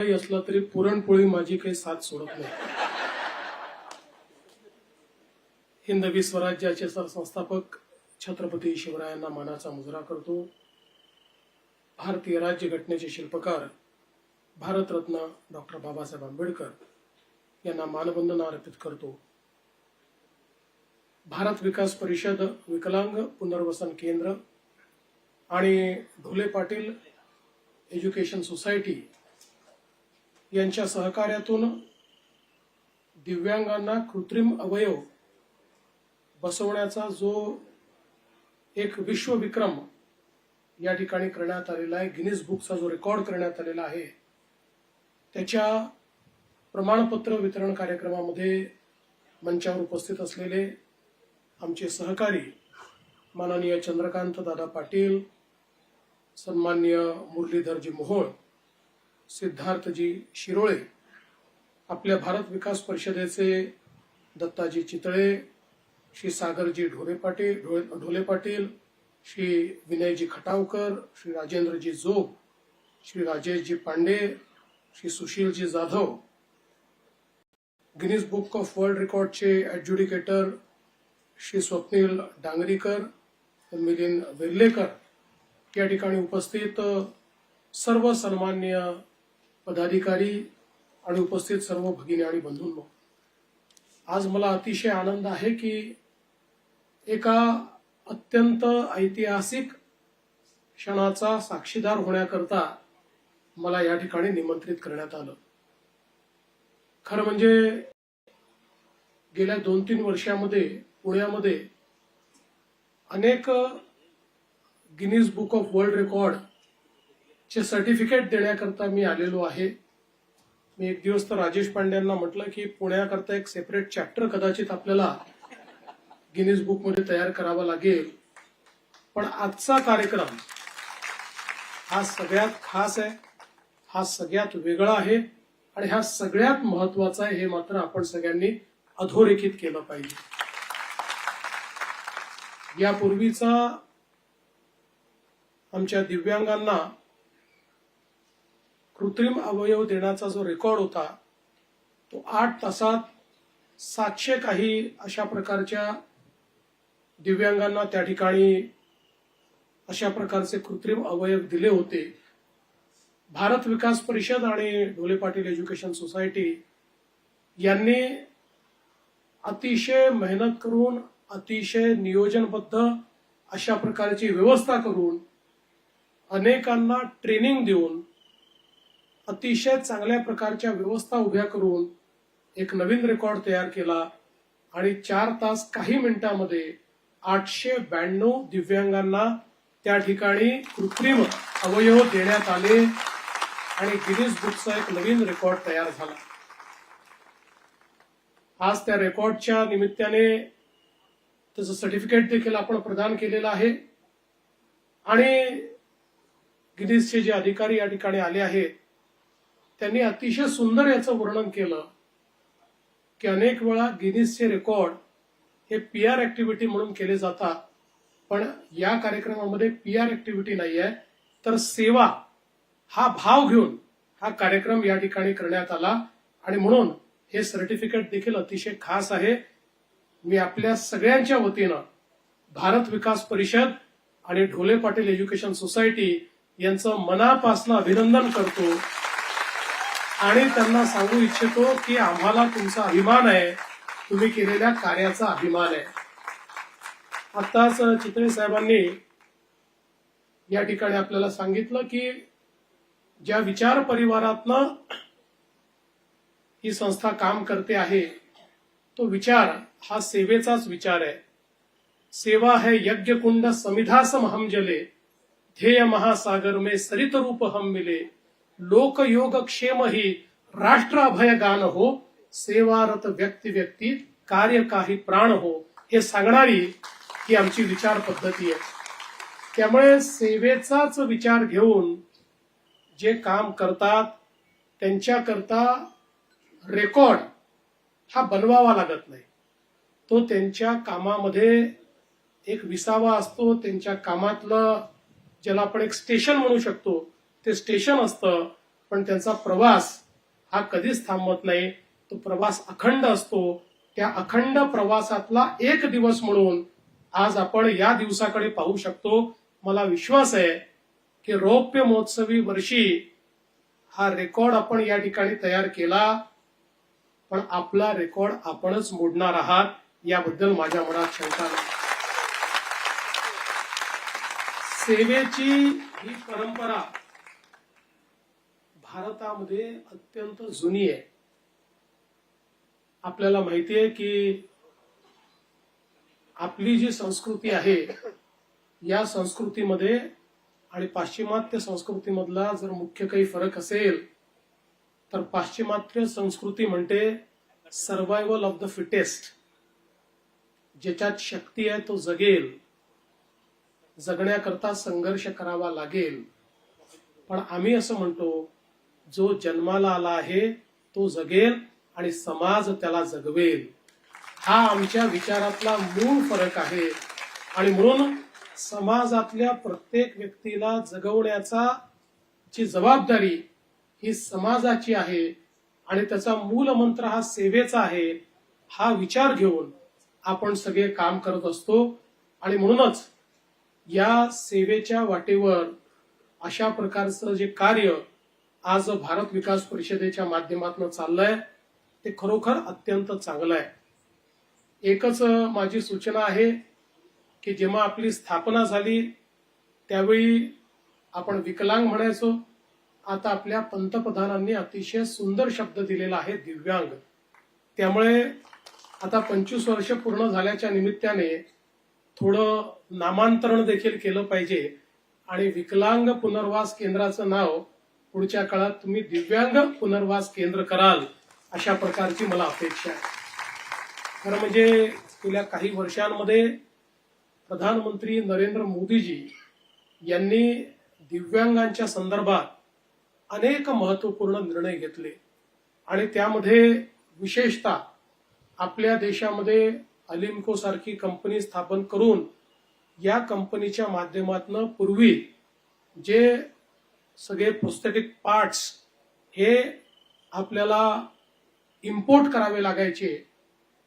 काही असला तरी पुरणपोळी माझी काही साथ सोडत नाही. हिंदवी स्वराज्याचे सरसंस्थापक छत्रपती शिवरायांना मानाचा मुजरा करतो. भारतीय राज्य घटनेचे शिल्पकार भारतरत्न डॉक्टर बाबासाहेब आंबेडकर यांना मानवंदना अर्पित करतो. भारत विकास परिषद विकलांग पुनर्वसन केंद्र आणि ढोले पाटील एज्युकेशन सोसायटी यांच्या सहकार्यातून दिव्यांगांना कृत्रिम अवयव बसवण्याचा जो एक विश्वविक्रम या ठिकाणी करण्यात आलेला आहे. गिनीज बुकचा जो रेकॉर्ड करण्यात आलेला आहे त्याच्या प्रमाणपत्र वितरण कार्यक्रमामध्ये मंचावर उपस्थित असलेले आमचे सहकारी माननीय चंद्रकांत दादा पाटील सन्मान्य मुरलीधरजी मोहोळ सिद्धार्थजी शिरोळे आपल्या भारत विकास परिषदेचे Dattaji Chitale Shri Sagarji Dhole Patil Dhole Patil Shri Vinayji Khatavkar Shri Rajendraji Jog Shri Rajeshji Pande Shri Sushilji Jadhav. Guinness book of world रेकॉर्डचे adjudicator Shri Swapnil Dangrikar Milind Verlekar. या ठिकाणी उपस्थित सर्व सन्मान्य पदाधिकारी आणि उपस्थित सर्व भगिनी आणि बंधूंनो आज मला अतिशय आनंद आहे की एका अत्यंत ऐतिहासिक क्षणाचा साक्षीदार होण्याकरता मला या ठिकाणी निमंत्रित करण्यात आलं. खरं म्हणजे गेल्या दोन तीन वर्षामध्ये पुण्यामध्ये अनेक Guinness book of world record चे सर्टिफिकेट देण्याकरता मी आलेलो आहे. मी एक दिवस तर राजेश पांड्यांना म्हटलं की पुण्याकरता एक सेपरेट चॅप्टर कदाचित आपल्याला गिनीज बुकमध्ये तयार करावा लागेल. पण आजचा कार्यक्रम हा सगळ्यात खास आहे हा सगळ्यात वेगळा आहे आणि हा सगळ्यात महत्त्वाचा आहे हे मात्र आपण सगळ्यांनी अधोरेखित केलं पाहिजे. यापूर्वीचा आमच्या दिव्यांगांना कृत्रिम अवयव देण्याचा जो रेकॉर्ड होता तो आठ तासात सातशे काही अशा प्रकारच्या दिव्यांगांना त्या ठिकाणी अशा प्रकारचे कृत्रिम अवयव दिले होते. भारत विकास परिषद आणि ढोले पाटील एज्युकेशन सोसायटी यांनी अतिशय मेहनत करून अतिशय नियोजनबद्ध अशा प्रकारची व्यवस्था करून अनेकांना ट्रेनिंग देऊन अतिशय चांगल्या प्रकारच्या व्यवस्था उभ्या करून एक नवीन रेकॉर्ड तयार केला आणि चार तास काही मिनिटांमध्ये आठशे ब्याण्णव दिव्यांगांना त्या ठिकाणी कृत्रिम अवयव देण्यात आले आणि गिनीज बुकचा एक नवीन रेकॉर्ड तयार झाला. आज त्या रेकॉर्डच्या निमित्ताने त्याचं सर्टिफिकेट देखील आपण प्रदान केलेलं आहे. आणि गिनीजचे जे अधिकारी या ठिकाणी आले आहेत त्यांनी अतिशय सुंदर याचं वर्णन केलं की अनेक वेळा गिनीजचे रेकॉर्ड हे पी आर ऍक्टिव्हिटी म्हणून केले जातात. पण या कार्यक्रमामध्ये पी आर ऍक्टिव्हिटी नाही आहे. तर सेवा हा भाव घेऊन हा कार्यक्रम या ठिकाणी करण्यात आला. आणि म्हणून हे सर्टिफिकेट देखील अतिशय खास आहे. मी आपल्या सगळ्यांच्या वतीनं भारत विकास परिषद आणि ढोले पाटील एज्युकेशन सोसायटी यांचं मनापासून अभिनंदन करतो. आणि त्यांना सांगू इच्छितो की आम्हाला तुमचा अभिमान आहे. तुम्ही केलेल्या कार्याचा अभिमान आहे. आताच चितळे साहेबांनी या ठिकाणी आपल्याला सांगितलं की ज्या विचार परिवारातनं ही संस्था काम करते आहे तो विचार हा सेवेचाच विचार आहे. सेवा है यज्ञ कुंड समिधासम हम जले ध्येय महासागर में सरित रूप हम मिले. लोकयोगक्षेम ही राष्ट्र अभय गान हो सेवारत व्यक्ती व्यक्ती कार्य काही प्राण हो हे सांगणारी ही आमची विचार पद्धती आहे. त्यामुळे सेवेचाच विचार घेऊन जे काम करतात त्यांच्याकरता रेकॉर्ड हा बनवावा लागत नाही. तो त्यांच्या कामामध्ये एक विसावा असतो त्यांच्या कामातलं ज्याला आपण एक स्टेशन म्हणू शकतो ते स्टेशन असतं पण त्यांचा प्रवास हा कधीच थांबत नाही. तो प्रवास अखंड असतो. त्या अखंड प्रवासातला एक दिवस म्हणून आज आपण या दिवसाकडे पाहू शकतो. मला विश्वास आहे की रौप्य महोत्सवी वर्षी हा रेकॉर्ड आपण या ठिकाणी तयार केला. पण आपला रेकॉर्ड आपणच मोडणार आहात याबद्दल माझ्या मनात शंका नाही. सेवेची ही परंपरा भारतामध्ये अत्यंत जुनी आहे. आपल्याला माहिती आहे की आपली जी संस्कृती आहे या संस्कृतीमध्ये आणि पाश्चिमात्य संस्कृतीमधला जर मुख्य काही फरक असेल तर पाश्चिमात्य संस्कृती म्हणते सर्वायवल ऑफ द फिटेस्ट ज्याच्यात शक्ती आहे तो जगेल. जगण्याकरता संघर्ष करावा लागेल. पण आम्ही असं म्हणतो जो जन्माला आला आहे तो जगेल आणि समाज त्याला जगवेल. हा आमच्या विचारातला मूळ फरक आहे. आणि म्हणून समाजातल्या प्रत्येक व्यक्तीला जगवण्याचा ची जबाबदारी ही समाजाची आहे आणि त्याचा मूल मंत्र हा सेवेचा आहे हा विचार घेऊन आपण सगळे काम करत असतो. आणि म्हणूनच या सेवेच्या वाटेवर अशा प्रकारचं जे कार्य आज भारत विकास परिषदेच्या माध्यमातून चाललंय. ते खरोखर अत्यंत चांगलं आहे. एकच माझी सूचना आहे की जेव्हा आपली स्थापना झाली त्यावेळी आपण विकलांग म्हणायचो. आता आपल्या पंतप्रधानांनी अतिशय सुंदर शब्द दिलेला आहे दिव्यांग. त्यामुळे आता पंचवीस वर्ष पूर्ण झाल्याच्या निमित्ताने थोडं नामांतरण देखील केलं पाहिजे. आणि विकलांग पुनर्वास केंद्राचं नाव पुढच्या काळात तुम्ही दिव्यांग पुनर्वास केंद्र कराल अशा प्रकारची मला अपेक्षा आहे. खरं म्हणजे गेल्या काही वर्षांमध्ये प्रधानमंत्री नरेंद्र मोदीजी यांनी दिव्यांगांच्या संदर्भात अनेक महत्त्वपूर्ण निर्णय घेतले. आणि त्यामध्ये विशेषतः आपल्या देशामध्ये अलिम्को सारखी कंपनी स्थापन करून या कंपनीच्या माध्यमातून पूर्वी जे सगळे प्रोस्थेटिक पार्ट्स हे आपल्याला इम्पोर्ट करावे लागायचे.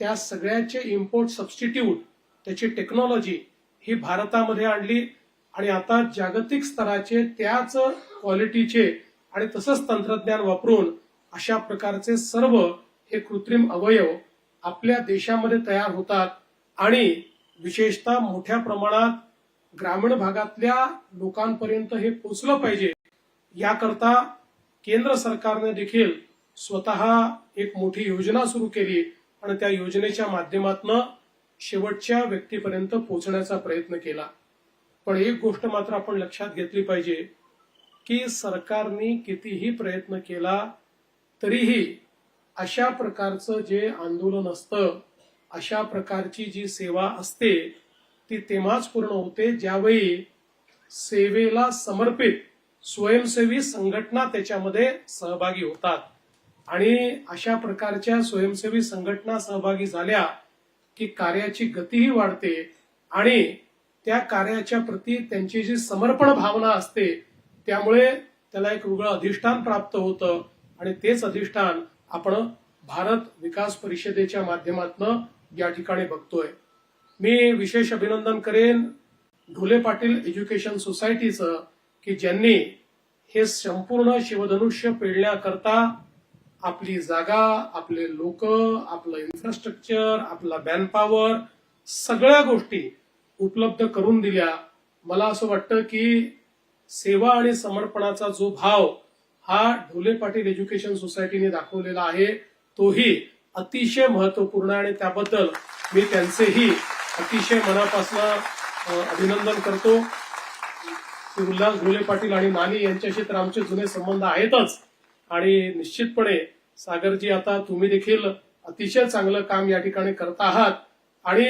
त्या सगळ्याचे इम्पोर्ट सबस्टिट्यूट त्याची टेक्नॉलॉजी ही भारतामध्ये आणली आणि आता जागतिक स्तराचे त्याच क्वालिटीचे आणि तसंच तंत्रज्ञान वापरून अशा प्रकारचे सर्व हे कृत्रिम अवयव आपल्या देशामध्ये तयार होतात आणि विशेषतः मोठ्या प्रमाणात ग्रामीण भागातल्या लोकांपर्यंत हे पोचलं पाहिजे. याकरता केंद्र सरकारने देखील स्वतः एक मोठी योजना सुरू केली आणि त्या योजनेच्या माध्यमातून शेवटच्या व्यक्तीपर्यंत पोहोचण्याचा प्रयत्न केला. पण एक गोष्ट मात्र आपण लक्षात घेतली पाहिजे की सरकारने कितीही प्रयत्न केला तरीही अशा प्रकारचं जे आंदोलन असतं अशा प्रकारची जी सेवा असते ती तेव्हाच पूर्ण होते ज्यावेळी सेवेला समर्पित स्वयंसेवी संघटना त्याच्यामध्ये सहभागी होतात. आणि अशा प्रकारच्या स्वयंसेवी संघटना सहभागी झाल्या की कार्याची गतीही वाढते आणि त्या कार्याच्या प्रती त्यांची जी समर्पण भावना असते त्यामुळे त्याला एक वेगळं अधिष्ठान प्राप्त होतं आणि तेच अधिष्ठान आपण भारत विकास परिषदेच्या माध्यमातून या ठिकाणी बघतोय. मी विशेष अभिनंदन करेन ढोले पाटील एज्युकेशन सोसायटीचं की ज्यांनी हे संपूर्ण शिवधनुष्य पेळण्याकरता आपली जागा आपले लोक आपलं इन्फ्रास्ट्रक्चर आपला मॅनपॉवर सगळ्या गोष्टी उपलब्ध करून दिल्या. मला असं वाटतं की सेवा आणि समर्पणाचा जो भाव हा ढोले पाटील एज्युकेशन सोसायटीने दाखवलेला आहे तोही अतिशय महत्त्वपूर्ण आणि त्याबद्दल मी त्यांचेही अतिशय मनापासून अभिनंदन करतो. श्री उल्हास ढोले पाटील आणि नानी यांच्याशी तर आमचे जुने संबंध आहेतच. आणि निश्चितपणे सागरजी आता तुम्ही देखील अतिशय चांगलं काम या ठिकाणी करत आहात. आणि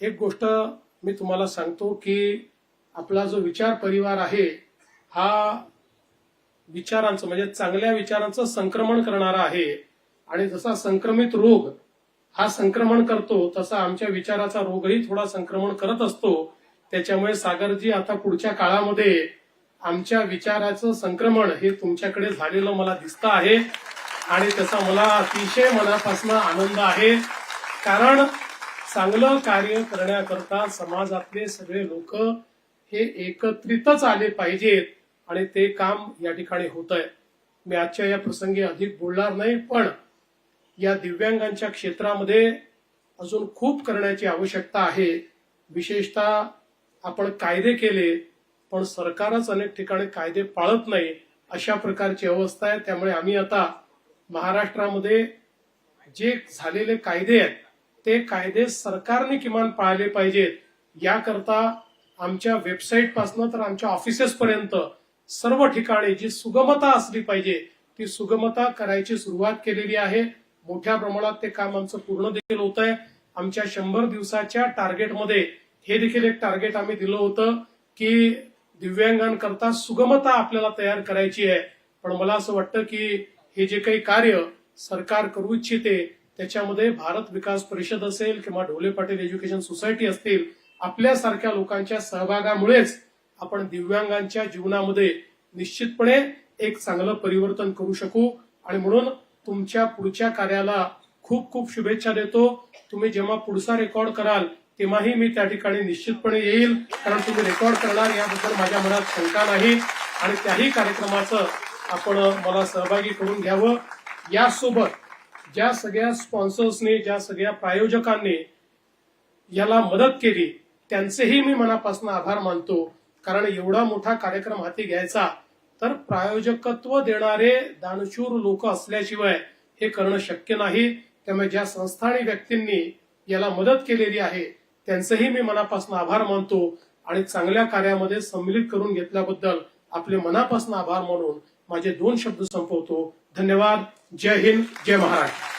एक गोष्ट मी तुम्हाला सांगतो की आपला जो विचार परिवार आहे हा विचारांचं म्हणजे चांगल्या विचारांचं संक्रमण करणारा आहे. आणि जसा संक्रमित रोग हा संक्रमण करतो तसा आमच्या विचाराचा रोगही थोडा संक्रमण करत असतो. त्याच्यामुळे सागरजी आता पुढच्या काळामध्ये आमच्या विचाराचं संक्रमण हे तुमच्याकडे झालेलं मला दिसतं आहे. आणि त्याचा मला अतिशय मनापासून आनंद आहे. कारण चांगलं कार्य करण्याकरता समाजातले सगळे लोक हे एकत्रितच आले पाहिजेत आणि ते काम या ठिकाणी होत आहे मी आजच्या या प्रसंगी अधिक बोलणार नाही पण या दिव्यांगांच्या क्षेत्रामध्ये अजून खूप करण्याची आवश्यकता आहे. विशेषतः आपण कायदे केले पण सरकारच अनेक ठिकाणी कायदे पाळत नाही अशा प्रकारची अवस्था आहे. त्यामुळे आम्ही आता महाराष्ट्रामध्ये जे झालेले कायदे आहेत ते कायदे सरकारने किमान पाळले पाहिजेत. याकरता आमच्या वेबसाईटपासून तर आमच्या ऑफिसेसपर्यंत सर्व ठिकाणी जी सुगमता असली पाहिजे ती सुगमता करायची सुरुवात केलेली आहे. मोठ्या प्रमाणात ते काम आमचं पूर्ण देखील होत आहे आमच्या शंभर दिवसाच्या टार्गेटमध्ये हे देखील एक टार्गेट आम्ही दिलं होतं की दिव्यांगांकरता सुगमता आपल्याला तयार करायची आहे. पण मला असं वाटतं की हे जे काही कार्य सरकार करू इच्छिते त्याच्यामध्ये भारत विकास परिषद असेल किंवा ढोले पाटील एज्युकेशन सोसायटी असतील आपल्यासारख्या लोकांच्या सहभागामुळेच आपण दिव्यांगांच्या जीवनामध्ये निश्चितपणे एक चांगलं परिवर्तन करू शकू. आणि म्हणून तुमच्या पुढच्या कार्याला खूप खूप शुभेच्छा देतो. तुम्ही जेव्हा पुढचा रेकॉर्ड कराल तेव्हाही मी त्या ठिकाणी निश्चितपणे येईल. कारण तुम्ही रेकॉर्ड करणार याबद्दल माझ्या मनात शंका नाही. आणि त्याही कार्यक्रमाचं आपण मला सहभागी करून घ्यावं. यासोबत ज्या सगळ्या स्पॉन्सर्सनी ज्या सगळ्या प्रायोजकांनी याला मदत केली त्यांचेही मी मनापासून आभार मानतो. कारण एवढा मोठा कार्यक्रम हाती घ्यायचा तर प्रायोजकत्व देणारे दानशूर लोक असल्याशिवाय हे करणं शक्य नाही. त्यामुळे ज्या संस्था आणि व्यक्तींनी याला मदत केलेली आहे त्यांचेही मी मनापासून आभार मानतो आणि चांगल्या कार्यामध्ये सम्मिलित करून घेतल्याबद्दल आपले मनापासून आभार मानून माझे दोन शब्द संपवतो. धन्यवाद. जय हिंद. जय महाराष्ट्र.